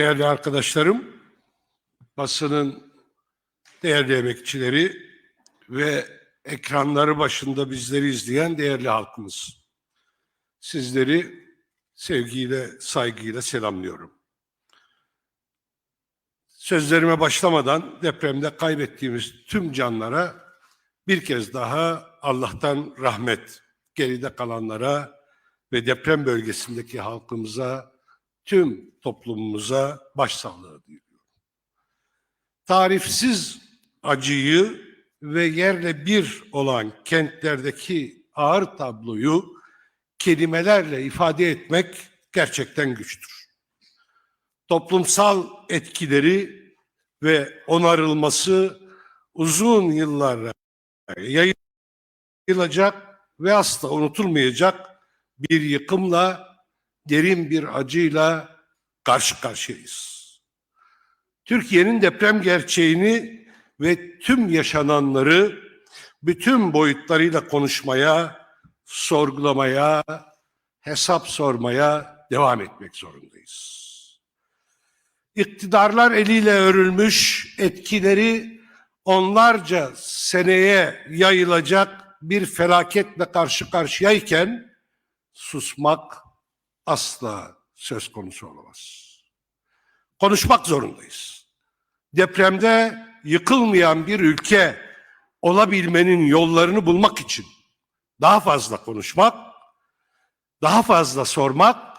Değerli arkadaşlarım, basının değerli emekçileri ve ekranları başında bizleri izleyen değerli halkımız. Sizleri sevgiyle, saygıyla selamlıyorum. Sözlerime başlamadan depremde kaybettiğimiz tüm canlara bir kez daha Allah'tan rahmet, geride kalanlara ve deprem bölgesindeki halkımıza, tüm toplumumuza başsağlığı diliyorum. Tarifsiz acıyı ve yerle bir olan kentlerdeki ağır tabloyu kelimelerle ifade etmek gerçekten güçtür. Toplumsal etkileri ve onarılması uzun yıllara yayılacak ve asla unutulmayacak bir yıkımla, derin bir acıyla karşı karşıyayız. Türkiye'nin deprem gerçeğini ve tüm yaşananları bütün boyutlarıyla konuşmaya, sorgulamaya, hesap sormaya devam etmek zorundayız. İktidarlar eliyle örülmüş etkileri onlarca seneye yayılacak bir felaketle karşı karşıyayken susmak asla söz konusu olamaz. Konuşmak zorundayız. Depremde yıkılmayan bir ülke olabilmenin yollarını bulmak için daha fazla konuşmak, daha fazla sormak,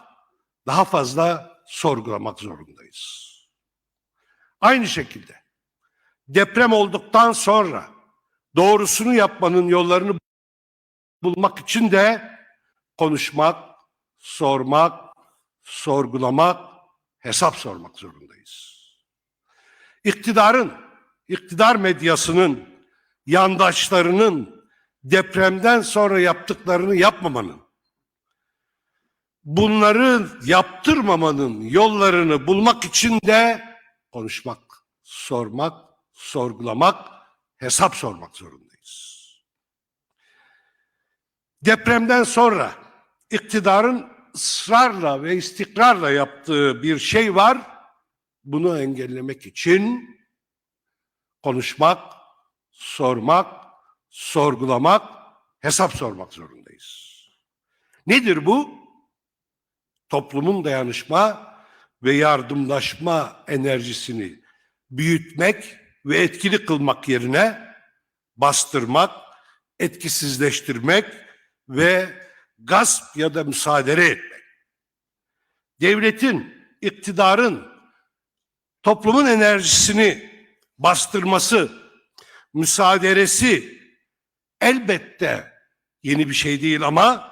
daha fazla sorgulamak zorundayız. Aynı şekilde deprem olduktan sonra doğrusunu yapmanın yollarını bulmak için de konuşmak, sormak, sorgulamak, hesap sormak zorundayız. İktidarın, iktidar medyasının, yandaşlarının depremden sonra yaptıklarını yapmamanın, bunları yaptırmamanın yollarını bulmak için de konuşmak, sormak, sorgulamak, hesap sormak zorundayız. Depremden sonra iktidarın ısrarla ve istikrarla yaptığı bir şey var. Bunu engellemek için konuşmak, sormak, sorgulamak, hesap sormak zorundayız. Nedir bu? Toplumun dayanışma ve yardımlaşma enerjisini büyütmek ve etkili kılmak yerine bastırmak, etkisizleştirmek ve gasp ya da müsaade etmek. Devletin, iktidarın toplumun enerjisini bastırması, müsaaderesi elbette yeni bir şey değil ama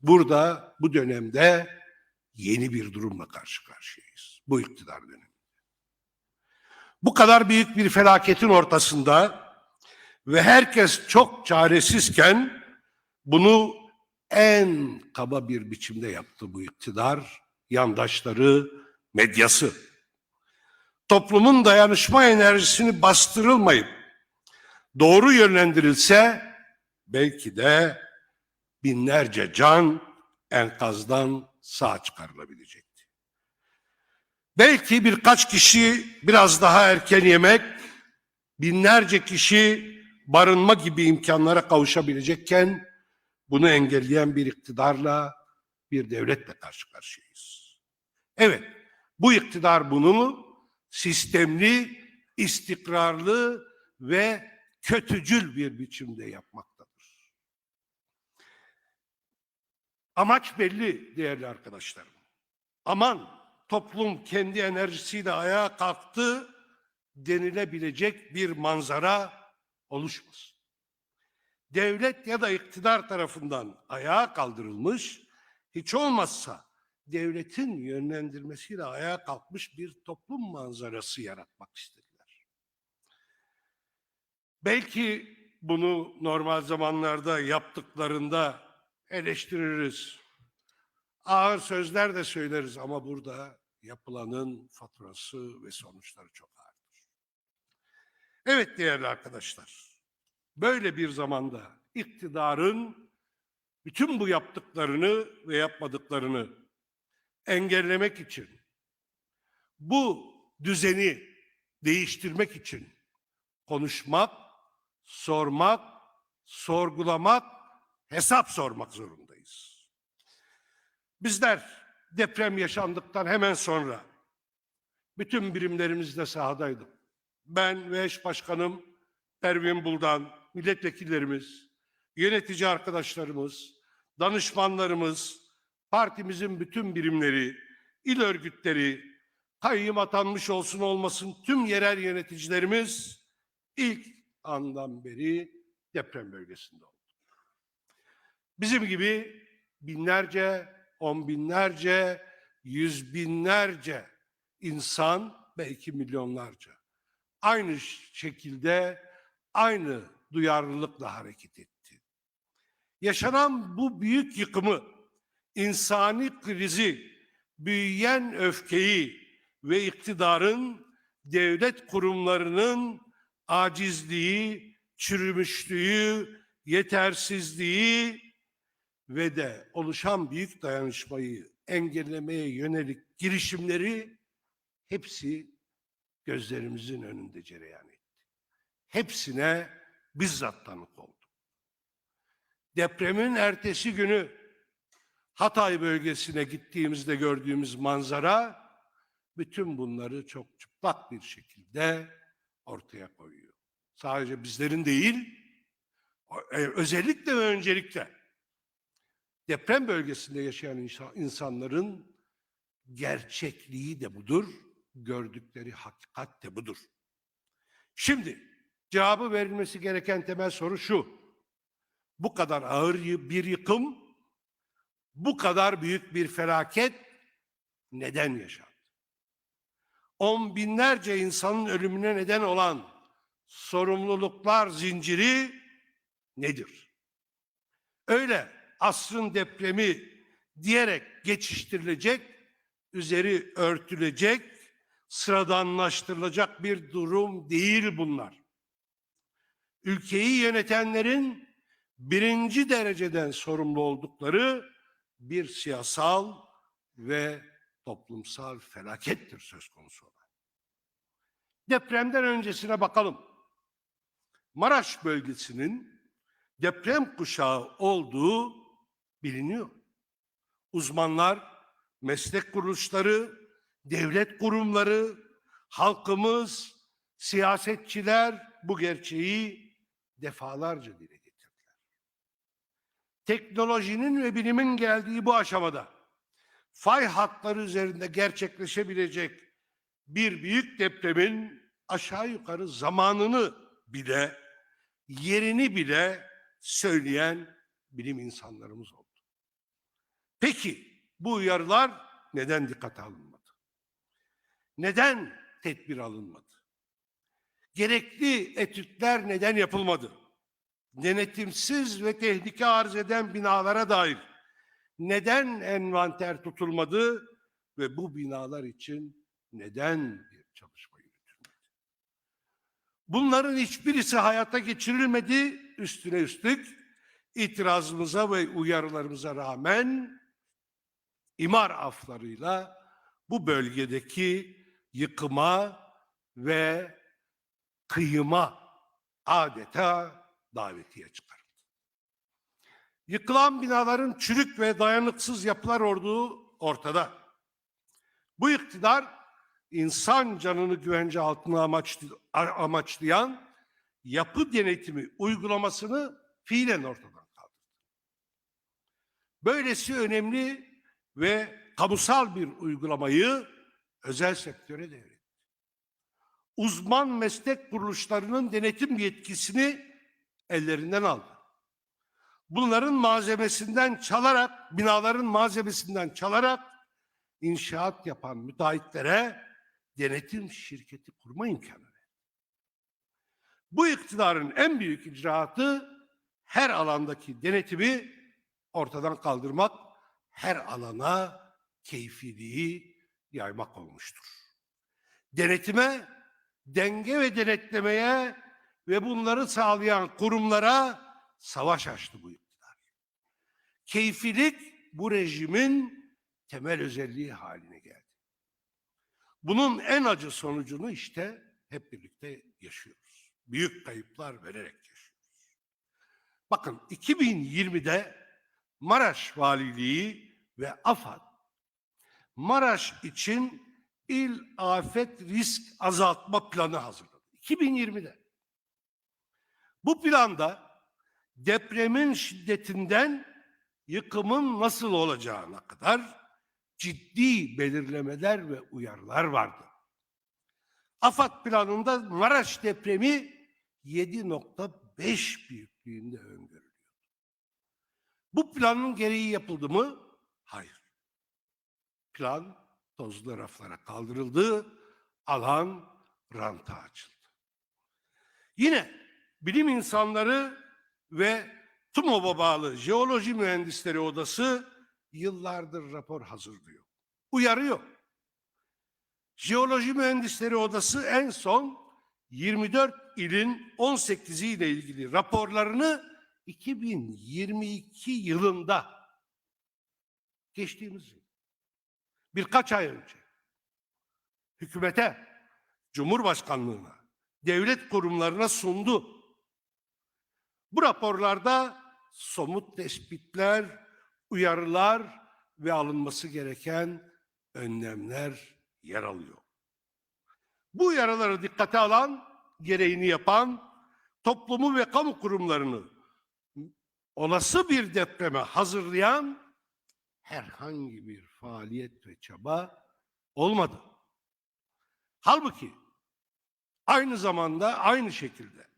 burada bu dönemde yeni bir durumla karşı karşıyayız. Bu iktidar dönemi. Bu kadar büyük bir felaketin ortasında ve herkes çok çaresizken bunu en kaba bir biçimde yaptı bu iktidar, yandaşları, medyası. Toplumun dayanışma enerjisini bastırılmayıp doğru yönlendirilse belki de binlerce can enkazdan sağ çıkarılabilecekti. Belki birkaç kişi biraz daha erken yemek, binlerce kişi barınma gibi imkanlara kavuşabilecekken bunu engelleyen bir iktidarla, bir devletle karşı karşıyayız. Evet, bu iktidar bunu sistemli, istikrarlı ve kötücül bir biçimde yapmaktadır. Amaç belli değerli arkadaşlarım. Aman toplum kendi enerjisiyle ayağa kalktı denilebilecek bir manzara oluşmasın. Devlet ya da iktidar tarafından ayağa kaldırılmış, hiç olmazsa devletin yönlendirmesiyle ayağa kalkmış bir toplum manzarası yaratmak istediler. Belki bunu normal zamanlarda yaptıklarında eleştiririz. Ağır sözler de söyleriz ama burada yapılanın faturası ve sonuçları çok ağırdır. Evet değerli arkadaşlar, böyle bir zamanda iktidarın bütün bu yaptıklarını ve yapmadıklarını engellemek için Bu düzeni değiştirmek için konuşmak, sormak, sorgulamak, hesap sormak zorundayız. Bizler deprem yaşandıktan hemen sonra bütün birimlerimizde sahadaydık. Ben ve eş başkanım Pervin Buldan, milletvekillerimiz, yönetici arkadaşlarımız, danışmanlarımız, partimizin bütün birimleri, il örgütleri, kayyım atanmış olsun olmasın tüm yerel yöneticilerimiz ilk andan beri deprem bölgesinde oldu. Bizim gibi binlerce, on binlerce, yüz binlerce insan belki milyonlarca aynı şekilde aynı duyarlılıkla hareket etti. Yaşanan bu büyük yıkımı, insani krizi, büyüyen öfkeyi ve iktidarın devlet kurumlarının acizliği, çürümüşlüğü, yetersizliği ve de oluşan büyük dayanışmayı engellemeye yönelik girişimleri hepsi gözlerimizin önünde cereyan etti. Hepsine bizzat tanık oldum. Depremin ertesi günü Hatay bölgesine gittiğimizde gördüğümüz manzara bütün bunları çok çıplak bir şekilde ortaya koyuyor. Sadece bizlerin değil, e, özellikle ve öncelikle deprem bölgesinde yaşayan insan- insanların gerçekliği de budur, gördükleri hakikat de budur. Şimdi cevabı verilmesi gereken temel soru şu. Bu kadar ağır bir yıkım, bu kadar büyük bir felaket neden yaşandı? On binlerce insanın ölümüne neden olan sorumluluklar zinciri nedir? Öyle asrın depremi diyerek geçiştirilecek, üzeri örtülecek, sıradanlaştırılacak bir durum değil bunlar. Ülkeyi yönetenlerin birinci dereceden sorumlu oldukları bir siyasal ve toplumsal felakettir söz konusu olan. Depremden öncesine bakalım. Maraş bölgesinin deprem kuşağı olduğu biliniyor. Uzmanlar, meslek kuruluşları, devlet kurumları, halkımız, siyasetçiler bu gerçeği defalarca dile getirdiler. Teknolojinin ve bilimin geldiği bu aşamada fay hatları üzerinde gerçekleşebilecek bir büyük depremin aşağı yukarı zamanını bile, yerini bile söyleyen bilim insanlarımız oldu. Peki bu uyarılar neden dikkate alınmadı? Neden tedbir alınmadı? Gerekli etütler neden yapılmadı? Denetimsiz ve tehlike arz eden binalara dair neden envanter tutulmadı ve bu binalar için neden bir çalışma yürütülmedi? Bunların hiçbirisi hayata geçirilmedi. Üstüne üstlük itirazımıza ve uyarılarımıza rağmen imar aflarıyla bu bölgedeki yıkıma ve kıyıma adeta davetiye çıkarıldı. Yıkılan binaların çürük ve dayanıksız yapılar olduğu ortada. Bu iktidar insan canını güvence altına amaçlı, amaçlayan yapı denetimi uygulamasını fiilen ortadan kaldırdı. Böylesi önemli ve kamusal bir uygulamayı özel sektöre devretti. Uzman meslek kuruluşlarının denetim yetkisini ellerinden aldı. Bunların malzemesinden çalarak, binaların malzemesinden çalarak inşaat yapan müteahhitlere denetim şirketi kurma imkanı verdi. Bu iktidarın en büyük icraatı her alandaki denetimi ortadan kaldırmak, her alana keyfiliği yaymak olmuştur. Denetime, denge ve denetlemeye ve bunları sağlayan kurumlara savaş açtı bu iktidar. Keyfilik bu rejimin temel özelliği haline geldi. Bunun en acı sonucunu işte hep birlikte yaşıyoruz. Büyük kayıplar vererek yaşıyoruz. Bakın 2020'de Maraş Valiliği ve AFAD Maraş için il afet risk azaltma planı hazırladı. 2020'de. Bu planda depremin şiddetinden yıkımın nasıl olacağına kadar ciddi belirlemeler ve uyarılar vardı. AFAD planında Maraş depremi 7.5 büyüklüğünde öngörülüyor. Bu planın gereği yapıldı mı? Hayır. Plan tozlu raflara kaldırıldı, alan ranta açıldı. Yine bilim insanları ve TUMOB'a bağlı Jeoloji Mühendisleri Odası yıllardır rapor hazırlıyor. Uyarıyor. Jeoloji Mühendisleri Odası en son 24 ilin 18'i ile ilgili raporlarını 2022 yılında geçtiğimiz yıl birkaç ay önce hükümete, Cumhurbaşkanlığına, devlet kurumlarına sundu. Bu raporlarda somut tespitler, uyarılar ve alınması gereken önlemler yer alıyor. Bu uyarıları dikkate alan, gereğini yapan toplumu ve kamu kurumlarını olası bir depreme hazırlayan herhangi bir faaliyet ve çaba olmadı. Halbuki aynı zamanda aynı şekilde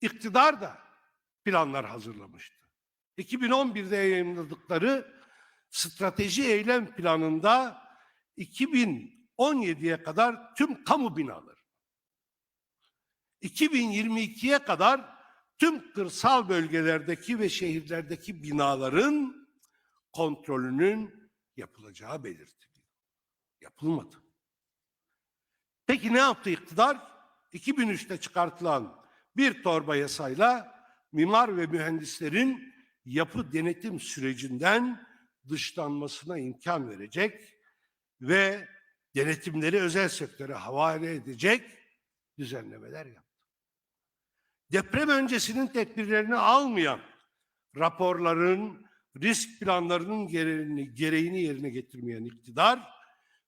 iktidar da planlar hazırlamıştı. 2011'de yayınladıkları strateji eylem planında 2017'ye kadar tüm kamu binaları, 2022'ye kadar tüm kırsal bölgelerdeki ve şehirlerdeki binaların kontrolünün yapılacağı belirtiliyor. Yapılmadı. Peki ne yaptı iktidar? 2003'te çıkartılan bir torba yasayla mimar ve mühendislerin yapı denetim sürecinden dışlanmasına imkan verecek ve denetimleri özel sektöre havale edecek düzenlemeler yaptı. Deprem öncesinin tedbirlerini almayan raporların, risk planlarının gereğini, gereğini yerine getirmeyen iktidar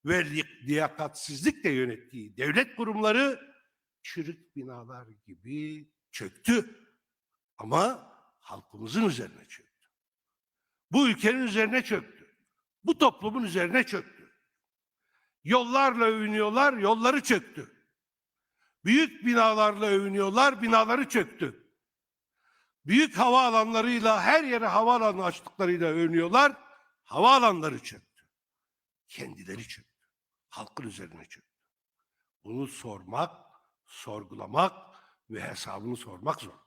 ve li- liyakatsizlikle yönettiği devlet kurumları çürük binalar gibi çöktü. Ama halkımızın üzerine çöktü. Bu ülkenin üzerine çöktü. Bu toplumun üzerine çöktü. Yollarla övünüyorlar, yolları çöktü. Büyük binalarla övünüyorlar, binaları çöktü. Büyük hava alanlarıyla her yere hava alanı açtıklarıyla övünüyorlar, hava alanları çöktü. Kendileri çöktü. Halkın üzerine çöktü. Bunu sormak, sorgulamak ve hesabını sormak zorundayız.